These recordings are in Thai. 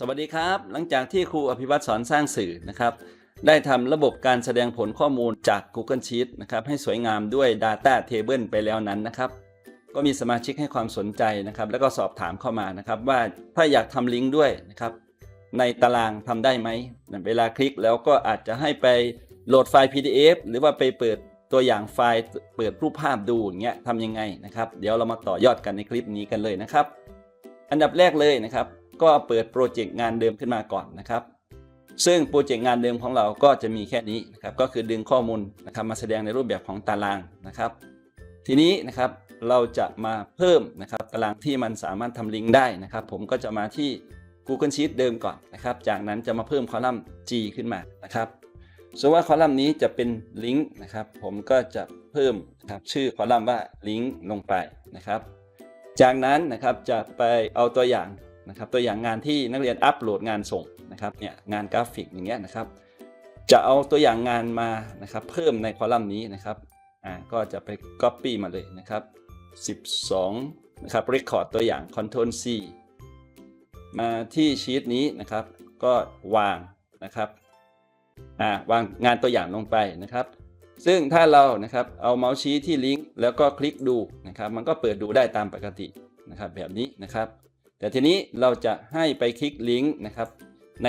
สวัสดีครับ หลังจากที่ครูอภิวัตสอนสร้างสื่อนะครับ ได้ทำระบบการแสดงผลข้อมูลจาก Google Sheet นะครับให้สวยงามด้วย Data Table ไปแล้วนั้นนะครับ ก็มีสมาชิกให้ความสนใจนะครับ แล้วก็สอบถามเข้ามานะครับ ว่าถ้าอยากทำลิงก์ด้วยนะครับ ในตารางทำได้ไหมเวลาคลิกแล้วก็อาจจะให้ไปโหลดไฟล์ PDF หรือว่าไปเปิดตัวอย่างไฟล์เปิดรูปภาพดูอย่างเงี้ยทำยังไงนะครับ เดี๋ยวเรามาต่อยอดกันในคลิปนี้กันเลยนะครับ อันดับแรกเลยนะครับ ก็เปิดโปรเจกต์งานเดิมขึ้นมาก่อนนะครับ ซึ่งโปรเจกต์งานเดิมของเราก็จะมีแค่นี้นะครับ ก็คือดึงข้อมูลนะครับมาแสดงในรูปแบบของตารางนะครับ ทีนี้นะครับเราจะมาเพิ่มนะครับตารางที่มันสามารถทำลิงก์ได้นะครับ ผมก็จะมาที่ Google Sheet เดิมก่อนนะครับ จากนั้นจะมาเพิ่มคอลัมน์ G ขึ้นมานะครับส่วนว่าคอลัมน์นี้จะเป็นลิงก์นะครับ ผมก็จะเพิ่มนะครับชื่อคอลัมน์ว่าลิงก์ลงไปนะครับ จากนั้นนะครับจะไปเอาตัวอย่าง นะครับตัวอย่างงานที่นักเรียนอัปโหลดงานส่งนะครับเนี่ยงานกราฟิกอย่างเงี้ยนะครับ จะเอาตัวอย่างงานมานะครับเพิ่มในคอลัมน์นี้นะครับอ่าก็จะไป Copy มาเลยนะครับ 12นะครับ Record ตัวอย่าง Ctrl C มาที่ชีตนี้นะครับ ก็วางนะครับอ่าวางงานตัวอย่างลงไปนะครับ ซึ่งถ้าเรานะครับเอาเมาส์ชี้ที่ลิงก์แล้วก็คลิกดูนะครับ มันก็เปิดดูได้ตามปกตินะครับ แบบนี้นะครับ แต่ทีนี้เราจะให้ไปคลิกลิงก์นะครับใน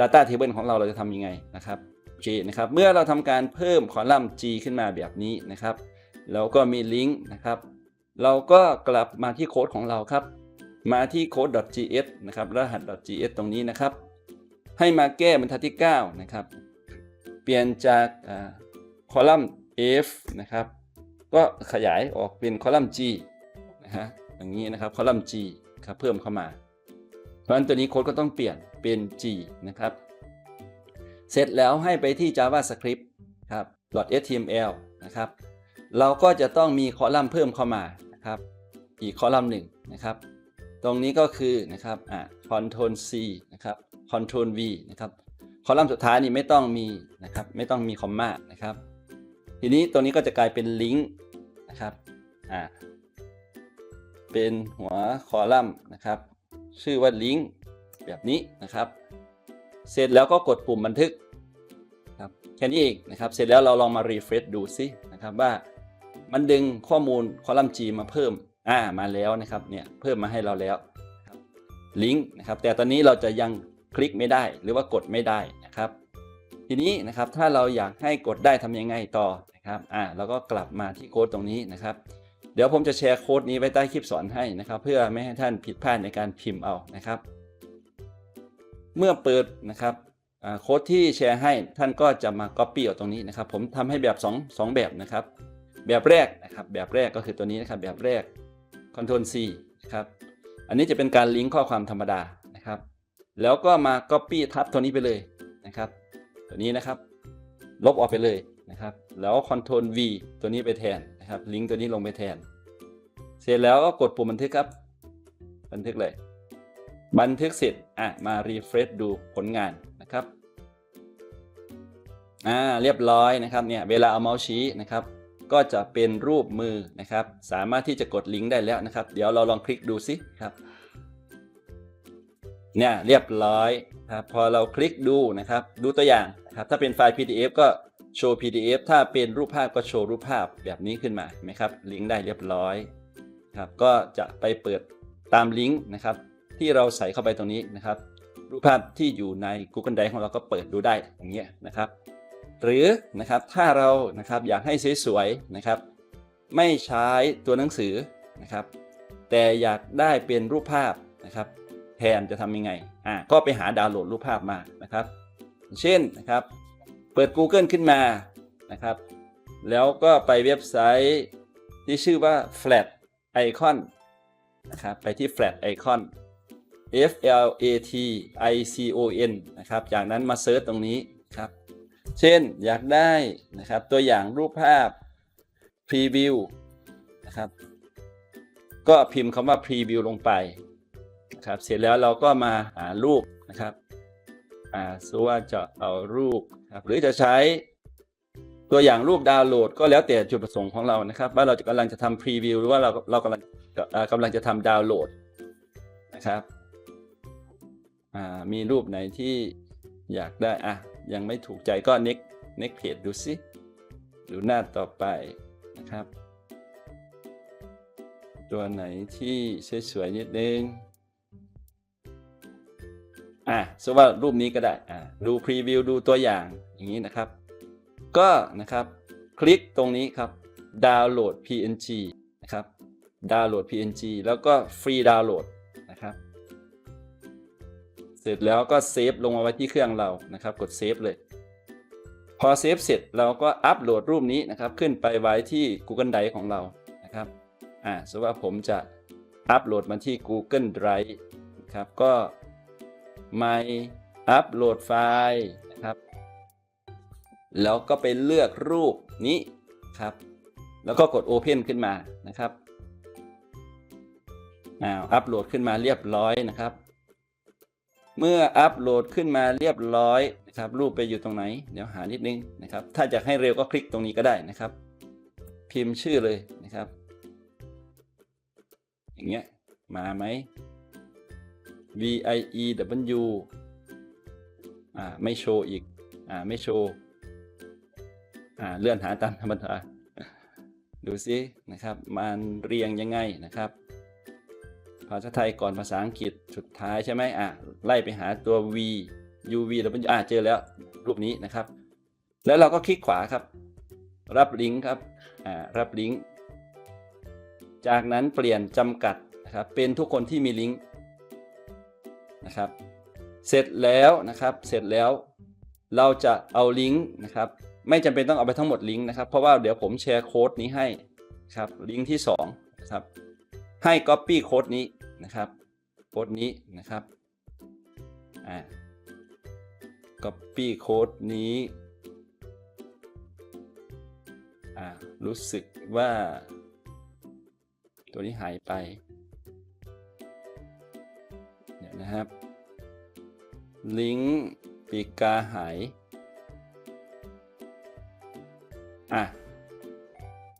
Data Table ของเราเราจะทำยังไงนะครับโอเคนะครับเมื่อเราทำการเพิ่มคอลัมน์ G ขึ้นมาแบบนี้นะครับแล้วก็มีลิงก์นะครับ เราก็กลับมาที่โค้ดของเราครับ มาที่ code.gs นะครับรหัส .gs ตรงนี้นะครับ ให้มาแก้บรรทัดที่ 9 นะครับ เปลี่ยนจากคอลัมน์ f นะครับ ก็ขยายออกเป็นคอลัมน์ g นะฮะอย่างนี้นะครับคอลัมน์ g ครับเพิ่มเข้ามา เพราะฉะนั้นตัวนี้โค้ดก็ต้องเปลี่ยนเป็น g นะครับ เสร็จแล้วให้ไปที่ javascript ครับ .html นะครับ เราก็จะต้องมีคอลัมน์เพิ่มเข้ามานะครับ อีกคอลัมน์หนึ่งนะครับ ตรงนี้ก็คือนะครับอ่า Ctrl C นะครับ Ctrl V นะครับคอลัมน์สุดท้ายนี่ไม่ต้องมีนะครับไม่ต้องมีคอมมานะครับ ทีนี้ตรงนี้ก็จะกลายเป็นลิงก์นะครับอ่า เป็นหัวคอลัมน์นะครับ ชื่อว่าลิงก์แบบนี้นะครับ เสร็จแล้วก็กดปุ่มบันทึกครับแค่นี้เองนะครับ เสร็จแล้วเราลองมารีเฟรชดูซินะครับว่ามันดึงข้อมูลคอลัมน์ G มาเพิ่มอ่ามาแล้วนะครับเนี่ยเพิ่มมาให้เราแล้วลิงก์นะครับ แต่ตอนนี้เราจะยังคลิกไม่ได้หรือว่ากดไม่ได้นะครับ ทีนี้นะครับถ้าเราอยากให้กดได้ทำยังไงต่อนะครับอ่าเราก็กลับมาที่โค้ดตรงนี้นะครับ ดี๋ยวผมจะแชร์โค้ดนี้ไว้ใต้คลิปสอนให้นะครับ เพื่อไม่ให้ท่านผิดพลาดในการพิมพ์เอานะครับ เมื่อเปิดนะครับโค้ดที่แชร์ให้ท่านก็จะมา Copy เอาตรงนี้นะครับ ผมทำให้แบบ 2 2 แบบนะครับ แบบแรกนะครับ แบบแรกก็คือตัวนี้นะครับ แบบแรก Ctrl C นะครับ อันนี้จะเป็นการลิงก์ข้อความธรรมดานะครับ แล้วก็มา Copy ทับตัวนี้ไปเลยนะครับ ตัวนี้นะครับ ลบออกไปเลย นะครับ แล้ว Ctrl V ตัวนี้ไปแทนนะครับ ลิงก์ตัวนี้ลงไปแทน เสร็จแล้วก็กดปุ่มบันทึกครับ บันทึกเลย บันทึกเสร็จอะมา refresh ดูผลงานนะครับอ่าเรียบร้อยนะครับเนี่ยเวลาเอาเมาส์ชี้นะครับ ก็จะเป็นรูปมือนะครับ สามารถที่จะกดลิงก์ได้แล้วนะครับ เดี๋ยวเราลองคลิกดูสิครับเนี่ยเรียบร้อยครับพอเราคลิกดูนะครับ ดูตัวอย่างนะครับถ้าเป็นไฟล์ PDF ก็ โชว์ PDF ถ้าเป็นรูปภาพก็โชว์รูปภาพแบบนี้ขึ้นมาไหมครับ ลิงก์ได้เรียบร้อยครับก็จะไปเปิดตามลิงก์นะครับ ที่เราใส่เข้าไปตรงนี้นะครับ รูปภาพที่อยู่ใน Google Drive ของเราก็เปิดดูได้อย่างเงี้ยนะครับ หรือนะครับถ้าเรานะครับอยากให้สวยๆนะครับ ไม่ใช้ตัวหนังสือนะครับ แต่อยากได้เป็นรูปภาพนะครับ แทนจะทำยังไงอ่าก็ไปหาดาวน์โหลดรูปภาพมานะครับ เช่นนะครับ เปิด Google ขึ้นมานะครับ แล้วก็ไปเว็บไซต์ที่ชื่อว่า flat icon นะครับ ไปที่ flat icon f l a t i c o n นะครับ จากนั้นมาเซิร์ชตรงนี้ครับ เช่นอยากได้นะครับตัวอย่างรูปภาพ preview นะครับ ก็พิมพ์คำว่า preview ลงไปนะครับ เสร็จแล้วเราก็มาหารูปนะครับ อ่าสมมุติว่าจะเอารูป ครับหรือจะใช้ตัวอย่างรูปดาวน์โหลดก็แล้วแต่จุดประสงค์ของเรานะครับ ว่าเราจะกำลังจะทำพรีวิวหรือว่าเราเรากำลังกำลังจะทำดาวน์โหลดนะครับมีรูปไหนที่อยากได้อะยังไม่ถูกใจก็ next next page ดูสิดูหน้าต่อไปนะครับ ตัวไหนที่สวยๆนิดนึง อะสมมติว่ารูปนี้ก็ได้อะดูพรีวิวดูตัวอย่างอย่างนี้นะครับ ก็นะครับ คลิกตรงนี้ครับดาวน์โหลด PNG นะครับดาวน์โหลด PNG แล้วก็ฟรีดาวน์โหลดนะครับ เสร็จแล้วก็เซฟลงมาไว้ที่เครื่องเรานะครับ กดเซฟเลย พอเซฟเสร็จเราก็อัปโหลดรูปนี้นะครับ ขึ้นไปไว้ที่ Google Drive ของเรานะครับอ่าสมมติว่าผมจะอัปโหลดมาที่ Google Drive นะครับก็ My อัปโหลดไฟล์นะครับ แล้วก็ไปเลือกรูปนี้ครับ แล้วก็กด Open ขึ้นมานะครับอ้าวอัปโหลดขึ้นมาเรียบร้อยนะครับ เมื่ออัปโหลดขึ้นมาเรียบร้อยนะครับ รูปไปอยู่ตรงไหน เดี๋ยวหานิดนึงนะครับ ถ้าจะให้เร็วก็คลิกตรงนี้ก็ได้นะครับ พิมพ์ชื่อเลยนะครับ อย่างเงี้ยมาไหม V I E W อ่าไม่โชว์อีก อ่าไม่โชว์ อ่าเลื่อนหาตามธรรมดาดูซินะครับ มันเรียงยังไงนะครับ ภาษาไทยก่อนภาษาอังกฤษสุดท้ายใช่ไหมอะไล่ไปหาตัว V U V W อ่าเจอแล้วรูปนี้นะครับ แล้วเราก็คลิกขวาครับ รับลิงก์ครับ อ่ารับลิงก์ จากนั้นเปลี่ยนจำกัดนะครับ เป็นทุกคนที่มีลิงก์ นะครับ เสร็จแล้วนะครับ เสร็จแล้วเราจะเอาลิงก์นะครับ ไม่จำเป็นต้องเอาไปทั้งหมดลิงก์นะครับ เพราะว่าเดี๋ยวผมแชร์โค้ดนี้ให้ครับ ลิงก์ที่2นะครับ ให้ Copy โค้ดนี้นะครับ โค้ดนี้นะครับ อ่า Copy โค้ดนี้ อ่า รู้สึกว่า ตัวนี้หายไป นะครับ ลิงก์ปีกาหายอะ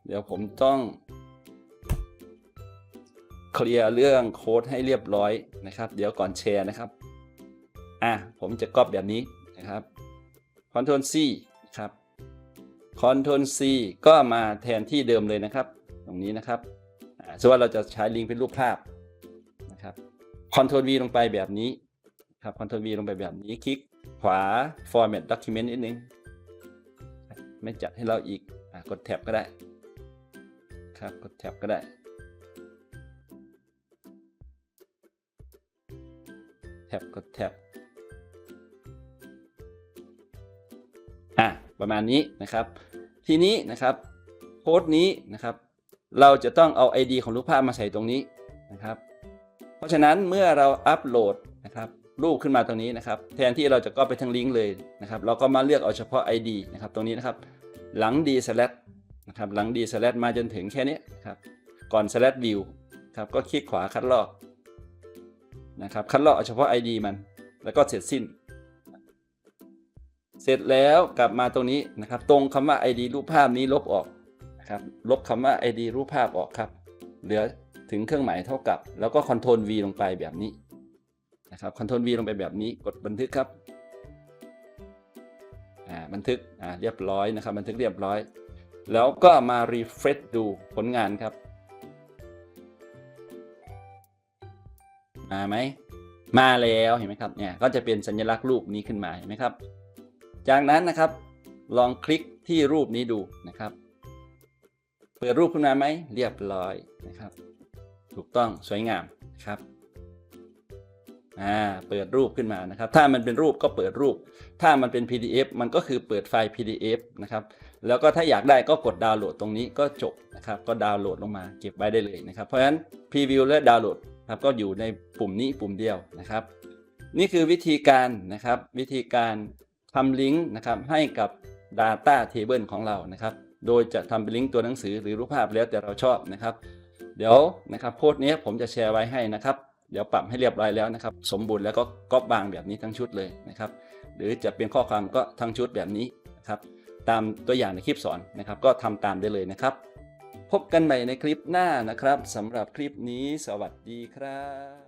เดี๋ยวผมต้อง เคลียร์เรื่องโค้ดให้เรียบร้อยนะครับ เดี๋ยวก่อนแชร์นะครับ อะ ผมจะก๊อปแบบนี้นะครับ Ctrl C นะครับ Ctrl C ก็มาแทนที่เดิมเลยนะครับ ตรงนี้นะครับอ่าสมมติว่าเราจะใช้ลิงก์เป็นรูปภาพ Ctrl V ลงไปแบบนี้ครับ Ctrl V ลงไปแบบนี้ คลิกขวา Format Document นิดนึง ไม่จัดให้เราอีกอกดแท็บก็ได้ ครับกดแท็บก็ได้แท็บกดแท็บ อะ ประมาณนี้นะครับ ทีนี้นะครับโค้ดนี้นะครับ เราจะต้องเอา ID ของรูปภาพมาใส่ตรงนี้นะครับ เพราะฉะนั้นเมื่อเราอัปโหลดนะครับรูปขึ้นมาตรงนี้นะครับ แทนที่เราจะก็ไปทั้งลิงก์เลยนะครับ เราก็มาเลือกเอาเฉพาะ ID นะครับตรงนี้นะครับ หลัง d s l a s นะครับหลัง d s l a s มาจนถึงแค่นี้นครับก่อน slash view ครับก็คลิกขวาคัดลอกนะครับคัดลอกเอาเฉพาะ ID มัน แล้วก็เสร็จสิ้น เสร็จแล้วกลับมาตรงนี้นะครับ ตรงคำว่า ID รูปภาพนี้ลบออกนะครับลบคำว่า ID รูปภาพออกครับ เหลือ ถึงเครื่องหมายเท่ากับ แล้วก็ Ctrl V ลงไปแบบนี้นะครับ Ctrl V ลงไปแบบนี้กดบันทึกครับอ่าบันทึกอ่าเรียบร้อยนะครับ บันทึกเรียบร้อย แล้วก็มา refresh ดูผลงานครับ มาไหมมาแล้วเห็นไหมครับเนี่ยก็จะเป็นสัญลักษณ์รูปนี้ขึ้นมาเห็นไหมครับ จากนั้นนะครับ ลองคลิกที่รูปนี้ดูนะครับ เปิดรูปขึ้นมาไหมเรียบร้อยนะครับ ถูกต้องสวยงามนะครับอ่าเปิดรูปขึ้นมานะครับ ถ้ามันเป็นรูปก็เปิดรูป ถ้ามันเป็น PDF มันก็คือเปิดไฟล์ PDF นะครับแล้วก็ถ้าอยากได้ก็กดดาวน์โหลดตรงนี้ก็จบนะครับ ก็ดาวน์โหลดลงมาเก็บไว้ได้เลยนะครับ เพราะฉะนั้นพรีวิวและดาวน์โหลดครับก็อยู่ในปุ่มนี้ปุ่มเดียวนะครับ นี่คือวิธีการนะครับ วิธีการทำลิงก์นะครับให้กับ Data Table ของเรานะครับ โดยจะทำเป็นลิงก์ตัวหนังสือหรือรูปภาพแล้วแต่เราชอบนะครับ เดี๋ยวนะครับโพสต์นี้ผมจะแชร์ไว้ให้นะครับ เดี๋ยวปรับให้เรียบร้อยแล้วนะครับ สมบูรณ์แล้วก็ก๊อปบางแบบนี้ทั้งชุดเลยนะครับ หรือจะเป็นข้อความก็ทั้งชุดแบบนี้นะครับ ตามตัวอย่างในคลิปสอนนะครับ ก็ทำตามได้เลยนะครับ พบกันใหม่ในคลิปหน้านะครับสำหรับคลิปนี้สวัสดีครับ